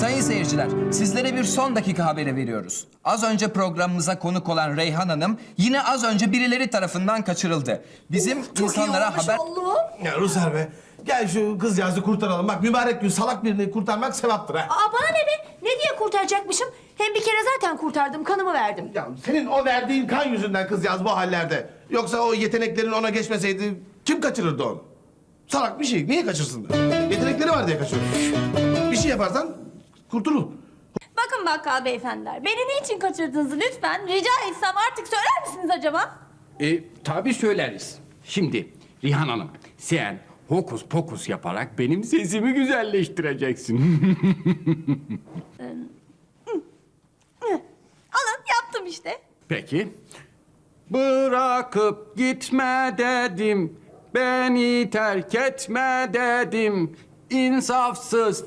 Sayın seyirciler, sizlere bir son dakika haberi veriyoruz. Az önce programımıza konuk olan Reyhan Hanım yine az önce birileri tarafından kaçırıldı. Bizim insanlara haber... Ya Rusar be. Gel şu kızcağızı kurtaralım. Bak mübarek gün salak birini kurtarmak sevaptır ha. Aa bana ne be? Ne diye kurtaracakmışım? Hem bir kere zaten kurtardım, kanımı verdim. Ya senin o verdiğin kan yüzünden kızcağız bu hallerde. Yoksa o yeteneklerin ona geçmeseydi kim kaçırırdı onu? Salak bir şey. Niye kaçırsın? Yetenekleri var diye kaçırır. Bir şey yaparsan kurtulur. Bakın bakkal beyefendiler, beni niçin kaçırdığınızı lütfen rica etsem artık söyler misiniz acaba? E, tabii söyleriz. Şimdi Rihan Hanım sen hokus pokus yaparak benim sesimi güzelleştireceksin. Alın yaptım işte. Peki. Bırakıp gitme dedim. Beni terk etme dedim. İnsafsız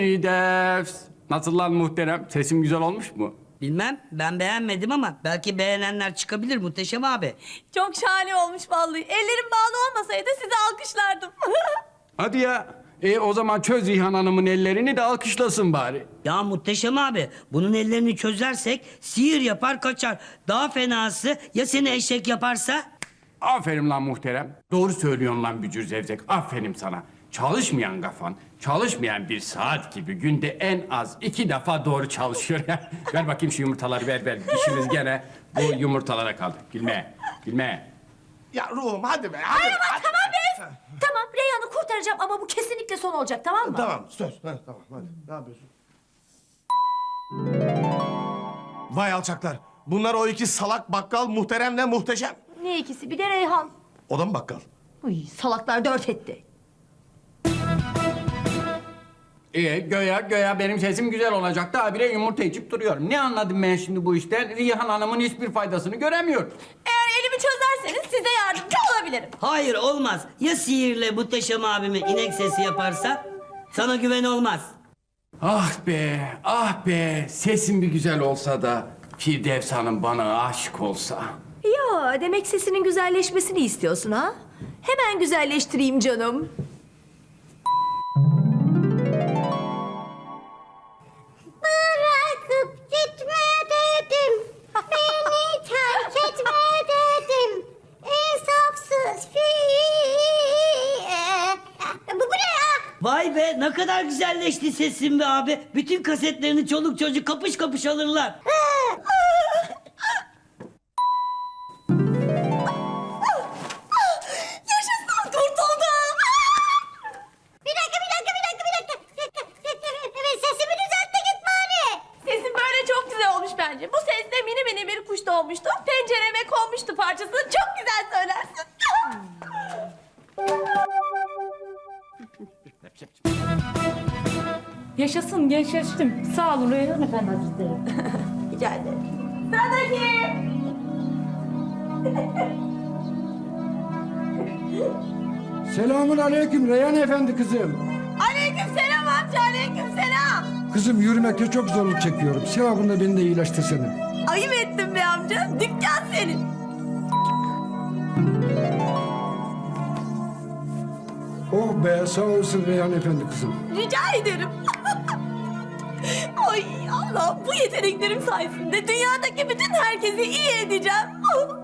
Firdevs. Nasıl lan muhterem? Sesim güzel olmuş mu? Bilmem ben beğenmedim ama belki beğenenler çıkabilir Muhteşem abi. Çok şahane olmuş vallahi. Ellerim bağlı olmasaydı sizi alkışlardım. Hadi ya. E o zaman çöz Rihan Hanım'ın ellerini de alkışlasın bari. Ya Muhteşem abi bunun ellerini çözersek sihir yapar kaçar. Daha fenası ya seni eşek yaparsa? Aferin lan muhterem. Doğru söylüyorsun lan bücür zevzek. Aferin sana. Çalışmayan kafan, çalışmayan bir saat gibi günde en az iki defa doğru çalışıyor. ver bakayım şu yumurtaları ver ver. İşimiz gene bu yumurtalara kaldı. Gülme, gülme. Ya ruhum hadi be. Hadi, Ay ama hadi. tamam be! Tamam, Reyhan'ı kurtaracağım ama bu kesinlikle son olacak, tamam mı? Tamam söz. Ha, tamam hadi. Ne yapıyorsun? Vay alçaklar. Bunlar o iki salak bakkal muhteremle muhteşem. Ne ikisi? Bir de Reyhan. O da mı bakkal? Uy, salaklar dört etti. İyi göya göya benim sesim güzel olacak da habire yumurta içip duruyorum. Ne anladım ben şimdi bu işten? Rihan Hanım'ın hiçbir faydasını göremiyorum. Eğer elimi çözerseniz size yardımcı olabilirim. Hayır olmaz. Ya sihirle Muhteşem abime inek sesi yaparsa? Sana güven olmaz. Ah be, ah be. Sesim bir güzel olsa da Firdevs Hanım bana aşık olsa. Ya, demek sesinin güzelleşmesini istiyorsun ha? Hemen güzelleştireyim canım. Bırakıp gitme dedim. Beni terk etme dedim. İnsafsız fi. Bu, bu ne ya? Vay be ne kadar güzelleşti sesin be abi. Bütün kasetlerini çoluk çocuk kapış kapış alırlar. Bence. Bu sesle mini mini bir kuş doğmuştu. Pencereme konmuştu parçasını. Çok güzel söylersin. Yaşasın gençleştim. Sağ olun Reyhan Efendi Hazretleri. Rica ederim. Sıradaki. Selamun aleyküm Reyhan Efendi kızım. Aleyküm selam amca, aleyküm selam. Kızım yürümekte çok zorluk çekiyorum. Sevabında beni de iyileştirsene. Ayıp ettin be amca. Dükkan senin. Oh be sağ olsun Reyhan Efendi kızım. Rica ederim. Ay Allah bu yeteneklerim sayesinde dünyadaki bütün herkesi iyi edeceğim.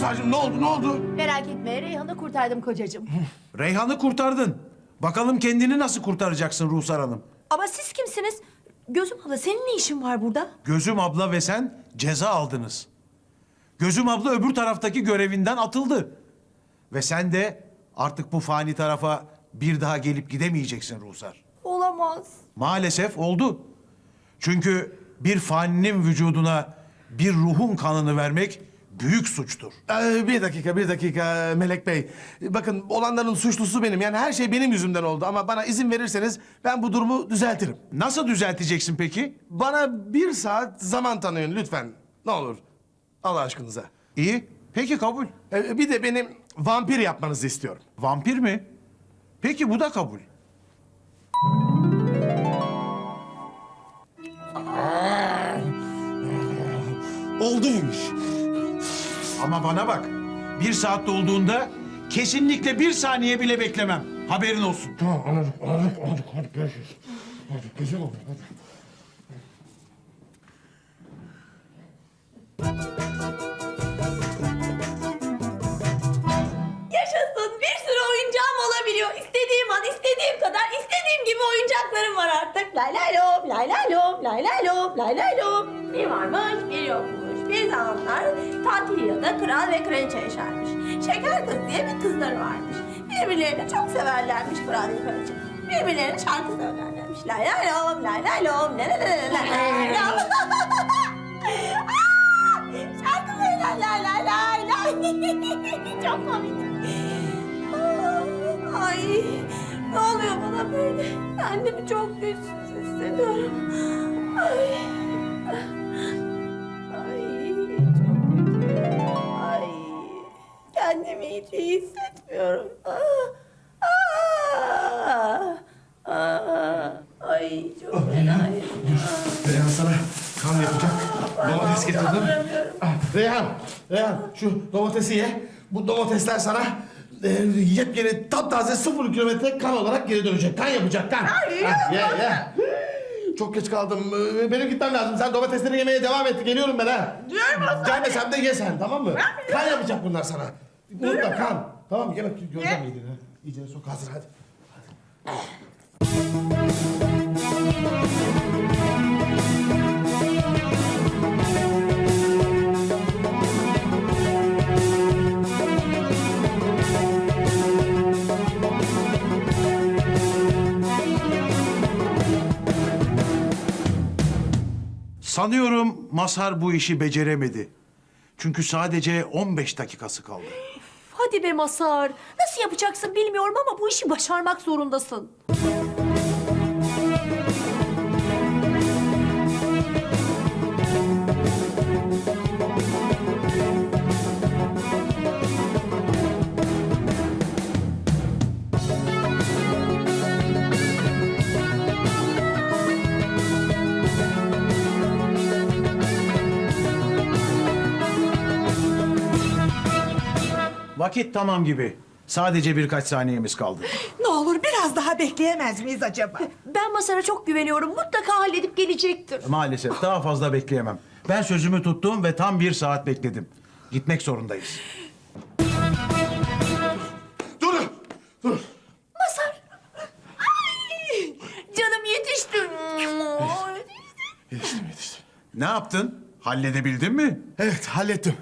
Rusar'cığım ne oldu ne oldu? Merak etme, Reyhan'ı kurtardım kocacığım. Reyhan'ı kurtardın. Bakalım kendini nasıl kurtaracaksın Ruhsar Hanım? ama siz kimsiniz? Gözüm abla, senin ne işin var burada? Gözüm abla ve sen ceza aldınız. Gözüm abla öbür taraftaki görevinden atıldı. Ve sen de artık bu fani tarafa bir daha gelip gidemeyeceksin Ruhsar. Olamaz. Maalesef oldu. Çünkü bir faninin vücuduna bir ruhun kanını vermek büyük suçtur. Ee, bir dakika, bir dakika Melek Bey. Bakın olanların suçlusu benim. Yani her şey benim yüzümden oldu. Ama bana izin verirseniz ben bu durumu düzeltirim. Nasıl düzelteceksin peki? Bana bir saat zaman tanıyın lütfen. Ne olur. Allah aşkınıza. İyi. Peki kabul. Ee, bir de benim vampir yapmanızı istiyorum. Vampir mi? Peki bu da kabul. Oldu bu iş. Ama bana bak. Bir saat dolduğunda kesinlikle bir saniye bile beklemem. Haberin olsun. Tamam anladık anladık anladık. Hadi görüşürüz. Hadi güzel oldu hadi. Yaşasın bir sürü oyuncağım olabiliyor. İstediğim an, istediğim kadar, istediğim gibi oyuncaklarım var artık. Lay lay lom, lay lay lom, lay lay lom, lay lay lom. Bir varmış, bir yokmuş. Bir zamanlar Tantilya'da kral ve kraliçe yaşarmış. Şeker kız diye bir kızları varmış. Birbirlerini çok severlermiş kral ve kraliçe. Birbirlerine şarkı söylerlermiş. Lay lay lom, lay lay lom, lay lay lay lay lay! Şarkı söylerler lay lay lay. Çok komik. Ay ne oluyor bana böyle? Kendimi çok güçsüz hissediyorum. Ay hiç iyi hissetmiyorum. Aa, aa, aa. Ay çok fenayım. Reyhan sana kan yapacak. Domates getirdim. Ah, Reyhan, Reyhan şu domatesi ye. Bu domatesler sana e, yepyeni taptaze sıfır kilometre kan olarak geri dönecek. Kan yapacak kan. Ah, ye ye. Çok geç kaldım. Ee, Benim gitmem lazım. Sen domatesleri yemeye devam et. Geliyorum ben ha. Gelmesem de ye sen tamam mı? Kan yapacak bunlar sana. Unutma kan. Tamam mı? Yemek göreceğim yediğini. ha. İyice sok hazır hadi. Sanıyorum Masar bu işi beceremedi. Çünkü sadece 15 dakikası kaldı. Hadi be Masar. Nasıl yapacaksın bilmiyorum ama bu işi başarmak zorundasın. Vakit tamam gibi. Sadece birkaç saniyemiz kaldı. Ne olur biraz daha bekleyemez miyiz acaba? Ben Masar'a çok güveniyorum. Mutlaka halledip gelecektir. Maalesef daha fazla bekleyemem. Ben sözümü tuttum ve tam bir saat bekledim. Gitmek zorundayız. Dur! Dur! Masar. Ay, canım yetişti. Yetiştim yetiştim. Ne yaptın? Halledebildin mi? Evet hallettim.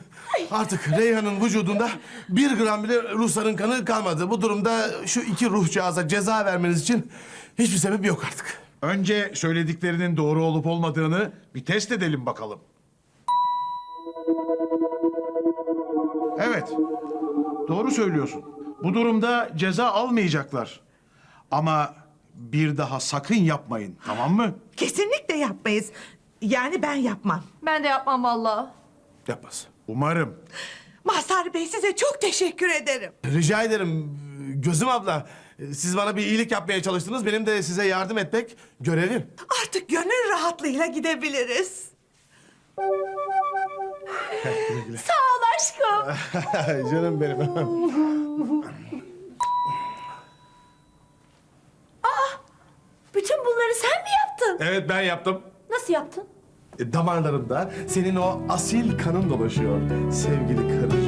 Artık Reyhan'ın vücudunda bir gram bile Rusların kanı kalmadı. Bu durumda şu iki ruhcağıza ceza vermeniz için hiçbir sebep yok artık. Önce söylediklerinin doğru olup olmadığını bir test edelim bakalım. Evet. Doğru söylüyorsun. Bu durumda ceza almayacaklar. Ama bir daha sakın yapmayın, tamam mı? Kesinlikle yapmayız. Yani ben yapmam. Ben de yapmam vallahi. Yapmaz. Umarım. Mazhar Bey size çok teşekkür ederim. Rica ederim Gözüm abla. Siz bana bir iyilik yapmaya çalıştınız. Benim de size yardım etmek görevim. Artık gönül rahatlığıyla gidebiliriz. Sağ ol aşkım. Canım benim. Bütün bunları sen mi yaptın? evet ben yaptım. Nasıl yaptın? Damarlarımda senin o asil kanın dolaşıyor sevgili karıcığım.